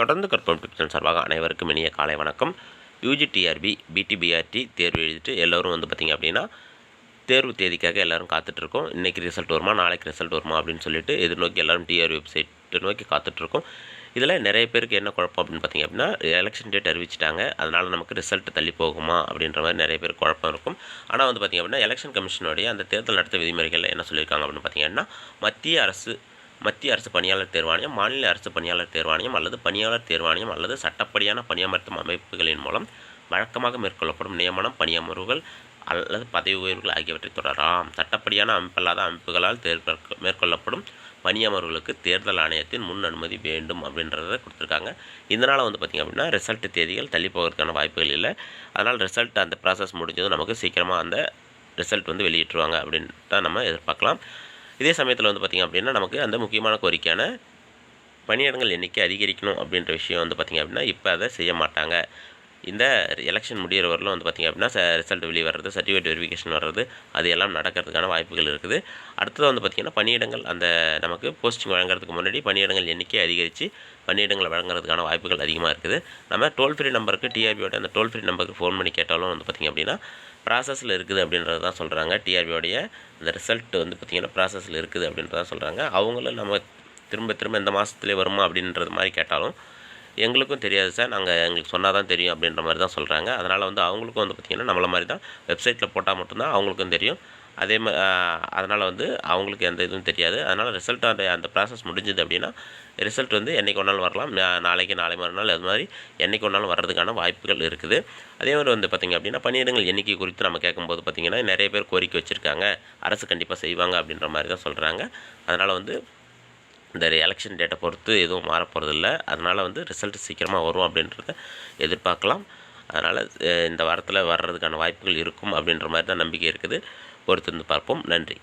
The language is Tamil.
தொடர்ந்து கற்பம் டிப்சன் சார்பாக அனைவருக்கும் இனிய காலை வணக்கம். யூஜி டிஆர்பி பிடிபிஆர்டி தேர்வு எழுதிட்டு எல்லோரும் வந்து பார்த்திங்க அப்படின்னா தேர்வு தேதிக்காக எல்லோரும் காத்துட்ருக்கோம். இன்றைக்கி ரிசல்ட் வருமா நாளைக்கு ரிசல்ட் வருமா அப்படின்னு சொல்லிட்டு எதிர்நோக்கி எல்லோரும் டிஆர்பி வெப்சைட்டை நோக்கி காத்துட்ருக்கோம். இதில் நிறைய பேருக்கு என்ன குழப்பம் அப்படின்னு பார்த்திங்க அப்படின்னா எலெக்ஷன் டேட் அறிவிச்சிட்டாங்க அதனால் நமக்கு ரிசல்ட் தள்ளி போகுமா அப்படின்ற மாதிரி நிறைய பேர் குழப்பம் இருக்கும். ஆனால் வந்து பார்த்திங்க அப்படின்னா எலெக்ஷன் கமிஷனுடைய அந்த தேர்தல் நடத்த விதிமுறைகளில் என்ன சொல்லியிருக்காங்க அப்படின்னு பார்த்திங்கன்னா மத்திய அரசு மத்திய அரசு பணியாளர் தேர்வாணையம் மாநில அரசு பணியாளர் தேர்வாணையம் அல்லது பணியாளர் தேர்வாணையம் அல்லது சட்டப்படியான பணியமர்த்தும் அமைப்புகளின் மூலம் வழக்கமாக மேற்கொள்ளப்படும் நியமனம் பணியமர்வுகள் அல்லது பதவி உயர்வுகள் ஆகியவற்றை தொடராம் சட்டப்படியான அமைப்பல்லாத அமைப்புகளால் தேர்வு மேற்கொள்ளப்படும் பணியமர்வுகளுக்கு தேர்தல் ஆணையத்தின் முன் அனுமதி வேண்டும் அப்படின்றத கொடுத்துருக்காங்க. இதனால் வந்து பார்த்திங்க அப்படின்னா ரிசல்ட் தேதிகள் தள்ளி போகிறதுக்கான வாய்ப்புகள் இல்லை. அதனால் ரிசல்ட் அந்த ப்ராசஸ் முடிஞ்சதும் நமக்கு சீக்கிரமாக அந்த ரிசல்ட் வந்து வெளியிட்டுருவாங்க அப்படின்னு தான் நம்ம எதிர்பார்க்கலாம். இதே சமயத்தில் வந்து பார்த்திங்க அப்படின்னா நமக்கு அந்த முக்கியமான கோரிக்கையான பணியிடங்கள் எண்ணிக்கை அதிகரிக்கணும் அப்படின்ற விஷயம் வந்து பார்த்திங்க அப்படின்னா இப்போ அதை செய்ய மாட்டாங்க. இந்த எலெக்ஷன் முடிகிற வரலும் வந்து பார்த்திங்க அப்படின்னா ரிசல்ட் வெளியே வர்றது சர்டிஃபிகேட் வெரிஃபிகேஷன் வர்றது அது எல்லாம் நடக்கிறதுக்கான வாய்ப்புகள் இருக்குது. அடுத்தது வந்து பார்த்திங்கன்னா பணியிடங்கள் அந்த நமக்கு போஸ்டிங் வழங்குறதுக்கு முன்னாடி பணியிடங்கள் எண்ணிக்கை அதிகரித்து பணியிடங்களை வழங்குறதுக்கான வாய்ப்புகள் அதிகமாக இருக்குது. நம்ம டோல் ஃப்ரீ நம்பருக்கு டிஆர்பியோட அந்த டோல் ஃப்ரீ நம்பருக்கு ஃபோன் பண்ணி கேட்டாலும் வந்து பார்த்திங்க அப்படின்னா ப்ராசஸில் இருக்குது அப்படின்றது தான் சொல்கிறாங்க டிஆர்பியோடைய அந்த ரிசல்ட் வந்து பார்த்திங்கன்னா ப்ராசஸில் இருக்குது அப்படின்றதான் சொல்கிறாங்க அவங்களும் நம்ம திரும்ப திரும்ப இந்த மாதத்துலேயே வருமா அப்படின்றது மாதிரி கேட்டாலும் எங்களுக்கும் தெரியாது சார். நாங்கள் எங்களுக்கு சொன்னால் தான் தெரியும் அப்படின்ற மாதிரி தான் சொல்கிறாங்க அதனால் வந்து அவங்களுக்கும் வந்து பார்த்திங்கன்னா நம்மள மாதிரி தான் வெப்சைட்டில் போட்டால் மட்டும்தான் அவங்களுக்கும் தெரியும். அதே மாதிரி அதனால் வந்து அவங்களுக்கு எந்த இதுவும் தெரியாது. அதனால் ரிசல்ட் அந்த அந்த ப்ராசஸ் முடிஞ்சுது அப்படின்னா ரிசல்ட் வந்து என்றைக்கு ஒன்றாலும் வரலாம். நாளைக்கு நாளை மறுநாள் அது மாதிரி என்றைக்கு ஒன்றாலும் வர்றதுக்கான வாய்ப்புகள் இருக்குது. அதே மாதிரி வந்து பார்த்திங்க அப்படின்னா பணியிடங்கள் எண்ணிக்கை குறித்து நம்ம கேட்கும்போது பார்த்திங்கன்னா நிறைய பேர் கோரிக்கை வச்சுருக்காங்க. அரசு கண்டிப்பாக செய்வாங்க அப்படின்ற மாதிரி தான் சொல்கிறாங்க அதனால் வந்து இந்த எலெக்ஷன் டேட்டை பொறுத்து எதுவும் மாறப்போகிறதில்ல அதனால் வந்து ரிசல்ட் சீக்கிரமாக வரும் அப்படின்றத எதிர்பார்க்கலாம். அதனால் இந்த வாரத்தில் வர்றதுக்கான வாய்ப்புகள் இருக்கும் அப்படின்ற மாதிரி தான் நம்பிக்கை இருக்குது. பொறுத்து வந்து பார்ப்போம். நன்றி.